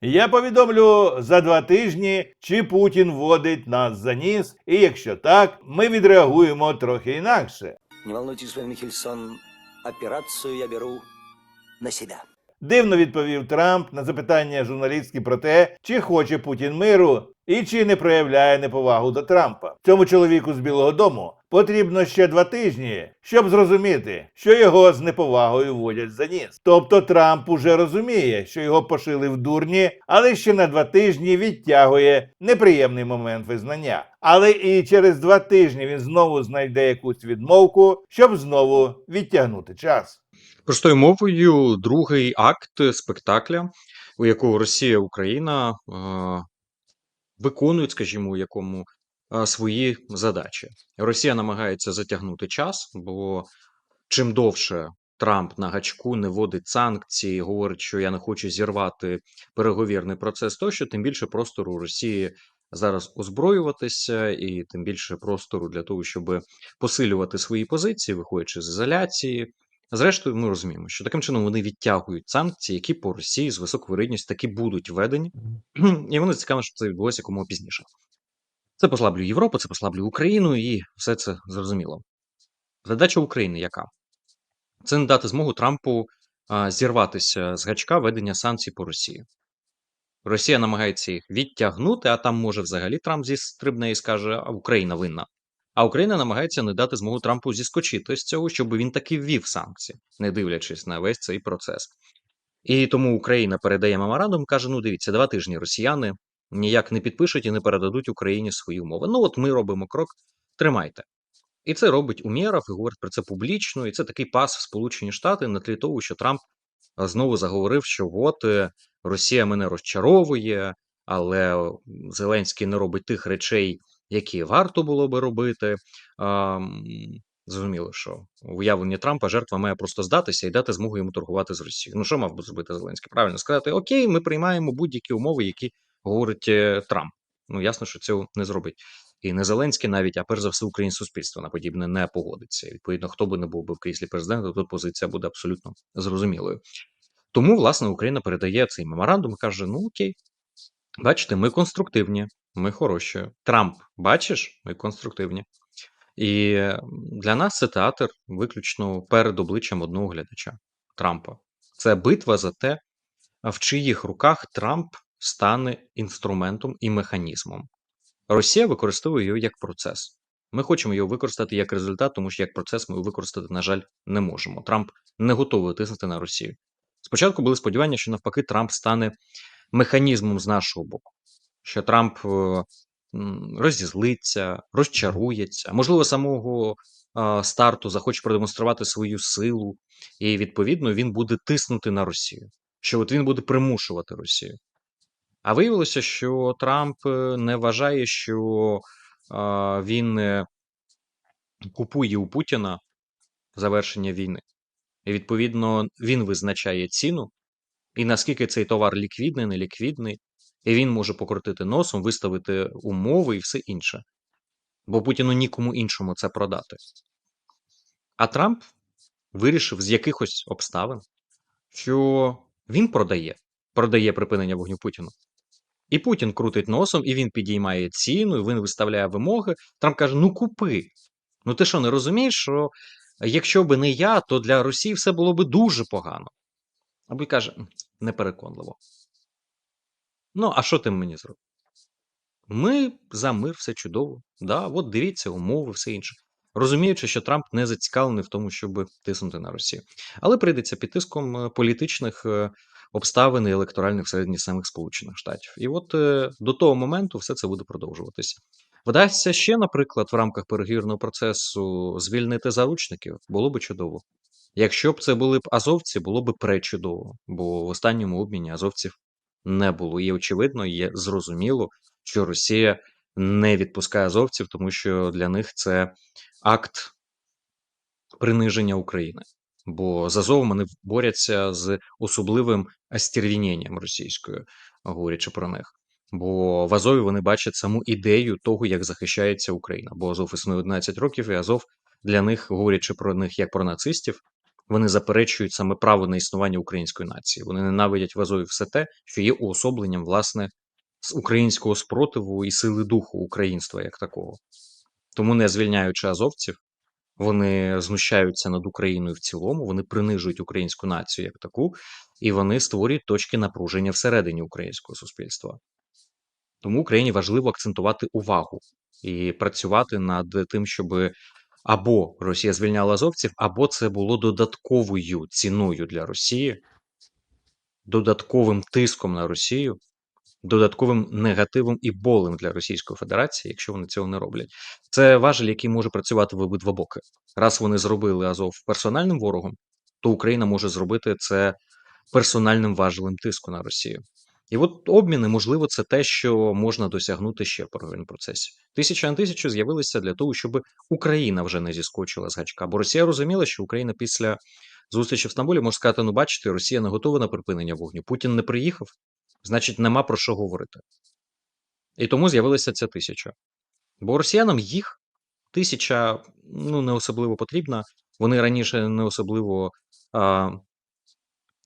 Я повідомлю за два тижні, чи Путін вводить нас за ніс, і якщо так, ми відреагуємо трохи інакше. Не волнуйтесь, господин операцію я беру на себе. Дивно відповів Трамп на запитання журналістки про те, чи хоче Путін миру і чи не проявляє неповагу до Трампа. Цьому чоловіку з Білого Дому потрібно ще два тижні, щоб зрозуміти, що його з неповагою водять за ніс. Тобто Трамп уже розуміє, що його пошили в дурні, але ще на два тижні відтягує неприємний момент визнання. Але і через два тижні він знову знайде якусь відмовку, щоб знову відтягнути час. Простою мовою, другий акт спектакля, у якого Росія Україна е, виконують, скажімо, якому свої задачі. Росія намагається затягнути час, бо чим довше Трамп на гачку не вводить санкції, говорить, що я не хочу зірвати переговірний процес, тощо, тим більше простору Росії зараз озброюватися, і тим більше простору для того, щоб посилювати свої позиції, виходячи з ізоляції. Зрештою, ми розуміємо, що таким чином вони відтягують санкції, які по Росії з високою вирогідністю таки будуть введені, і вони цікаво, щоб це відбулося якомога пізніше. Це послаблює Європу, це послаблює Україну, і все це зрозуміло. Задача України яка? Це не дати змогу Трампу а, зірватися з гачка ведення санкцій по Росії. Росія намагається їх відтягнути, а там може взагалі Трамп зістрибне і скаже, а Україна винна. А Україна намагається не дати змогу Трампу зіскочити з цього, щоб він таки ввів санкції, не дивлячись на весь цей процес. І тому Україна передає меморандум, каже: ну дивіться, два тижні росіяни ніяк не підпишуть і не передадуть Україні свої умови. Ну, от ми робимо крок, тримайте. І це робить Умєров і говорить про це публічно. І це такий пас в Сполучені Штати на тлі того, що Трамп знову заговорив, що от е, Росія мене розчаровує, але Зеленський не робить тих речей, які варто було би робити. Зрозуміло, що в уявленні Трампа жертва має просто здатися і дати змогу йому торгувати з Росією. Ну що мав би зробити Зеленський? Правильно сказати: Окей, ми приймаємо будь-які умови, які говорить е, Трамп. Ну ясно, що цього не зробить. І не Зеленський навіть, а перш за все, українське суспільство на подібне не погодиться. Відповідно, хто би не був би в кріслі президента, тут позиція буде абсолютно зрозумілою. Тому, власне, Україна передає цей меморандум і каже: ну окей, бачите, ми конструктивні, ми хороші. Трамп, бачиш, ми конструктивні. І для нас це театр виключно перед обличчям одного глядача Трампа. Це битва за те, в чиїх руках Трамп стане інструментом і механізмом. Росія використовує його як процес. Ми хочемо його використати як результат, тому що як процес ми його використати, на жаль, не можемо. Трамп не готовий тиснути на Росію. Спочатку були сподівання, що навпаки Трамп стане механізмом з нашого боку, що Трамп е, розізлиться, розчарується, можливо, самого старту захоче продемонструвати свою силу, і відповідно він буде тиснути на Росію. Що от він буде примушувати Росію. А виявилося, що Трамп е, не вважає, що він е, купує у Путіна завершення війни. І відповідно він визначає ціну, і наскільки цей товар ліквідний, неліквідний, і він може покрутити носом, виставити умови і все інше. Бо Путіну нікому іншому це продати. А Трамп вирішив з якихось обставин, що він продає, продає припинення вогню Путіну. І Путін крутить носом, і він підіймає ціну, і він виставляє вимоги. Трамп каже: ну купи. Ну ти що, не розумієш, що якщо би не я, то для Росії все було би дуже погано. Або й каже, «М, непереконливо. Ну, а що ти мені зробив? Ми за мир, все чудово. Да, от дивіться, умови, все інше. Розуміючи, що Трамп не зацікавлений в тому, щоб тиснути на Росію. Але прийдеться під тиском е, політичних е, обставин і електоральних всередині самих Сполучених Штатів. І от е, до того моменту все це буде продовжуватися. Вдасться ще, наприклад, в рамках переговірного процесу звільнити заручників, було би чудово. Якщо б це були б азовці, було б пречудово, бо в останньому обміні азовців не було. І очевидно, є зрозуміло, що Росія не відпускає азовців, тому що для них це акт приниження України. Бо з Азовом вони борються з особливим остервіненням російською, говорячи про них. Бо в Азові вони бачать саму ідею того, як захищається Україна. Бо Азов існує 11 років, і Азов для них, говорячи про них як про нацистів, Вони заперечують саме право на існування української нації. Вони ненавидять в Азові все те, що є уособленням власне з українського спротиву і сили духу українства як такого. Тому, не звільняючи азовців, вони знущаються над Україною в цілому, вони принижують українську націю як таку, і вони створюють точки напруження всередині українського суспільства. Тому Україні важливо акцентувати увагу і працювати над тим, щоб або Росія звільняла азовців, або це було додатковою ціною для Росії, додатковим тиском на Росію, додатковим негативом і болем для Російської Федерації, якщо вони цього не роблять. Це важель, який може працювати в обидва боки. Раз вони зробили Азов персональним ворогом, то Україна може зробити це персональним важелем тиску на Росію. І от обміни, можливо, це те, що можна досягнути ще в переговорному процесі. Тисяча на тисячу з'явилися для того, щоб Україна вже не зіскочила з гачка. Бо Росія розуміла, що Україна після зустрічі в Стамбулі може сказати: ну, бачите, Росія не готова на припинення вогню. Путін не приїхав, значить, нема про що говорити. І тому з'явилася ця тисяча. Бо росіянам їх тисяча ну, не особливо потрібна. Вони раніше не особливо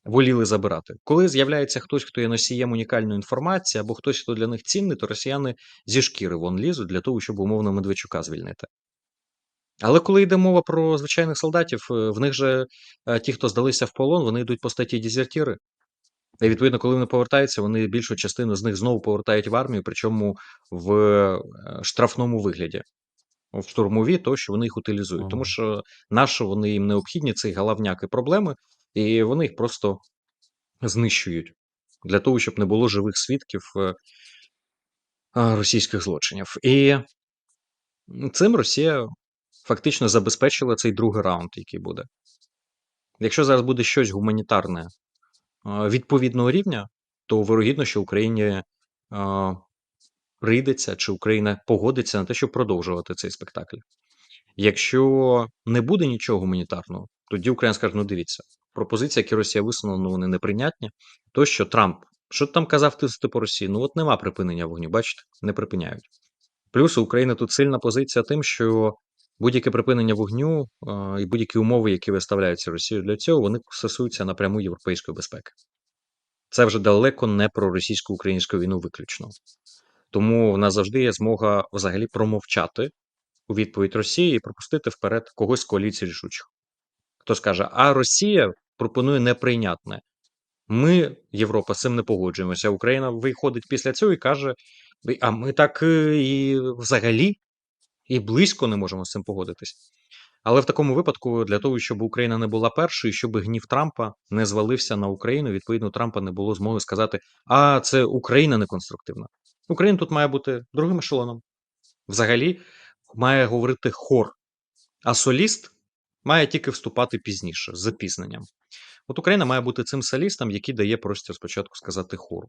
воліли забирати. Коли з'являється хтось, хто є носієм унікальної інформації, або хтось, хто для них цінний, то росіяни зі шкіри вон лізуть для того, щоб умовно Медведчука звільнити. Але коли йде мова про звичайних солдатів, е, в них же е, ті, хто здалися в полон, вони йдуть по статті дезертіри. І відповідно, коли вони повертаються, вони більшу частину з них знову повертають в армію, причому в е, штрафному вигляді. В штурмові, то що вони їх утилізують. Тому Ага. що нащо вони їм необхідні, цей галавняк і проблеми, і вони їх просто знищують для того, щоб не було живих свідків е, російських злочинів. І цим Росія фактично забезпечила цей другий раунд, який буде. Якщо зараз буде щось гуманітарне відповідного рівня, то вирогідно, що Україні а, прийдеться чи Україна погодиться на те, щоб продовжувати цей спектакль. Якщо не буде нічого гуманітарного, тоді Україна скаже: ну дивіться, пропозиції, які Росія висунула, ну вони неприйнятні. То, що Трамп, що там казав тиснути по Росії? Ну от нема припинення вогню, бачите, не припиняють. Плюс у України тут сильна позиція тим, що будь-яке припинення вогню і будь-які умови, які виставляються Росією для цього, вони стосуються напряму європейської безпеки. Це вже далеко не про російсько-українську війну виключно. Тому в нас завжди є змога взагалі промовчати у відповідь Росії і пропустити вперед когось з коаліції рішучих. Хто скаже, а Росія пропонує неприйнятне. Ми, Європа, з цим не погоджуємося. Україна виходить після цього і каже: а ми так е, і взагалі і близько не можемо з цим погодитись. Але в такому випадку, для того, щоб Україна не була першою, щоб гнів Трампа не звалився на Україну, відповідно, Трампа не було змоги сказати: а це Україна неконструктивна. Україна тут має бути другим ешелоном. Взагалі має говорити хор, а соліст має тільки вступати пізніше, з запізненням. От Україна має бути цим солістом, який дає простір спочатку сказати хору.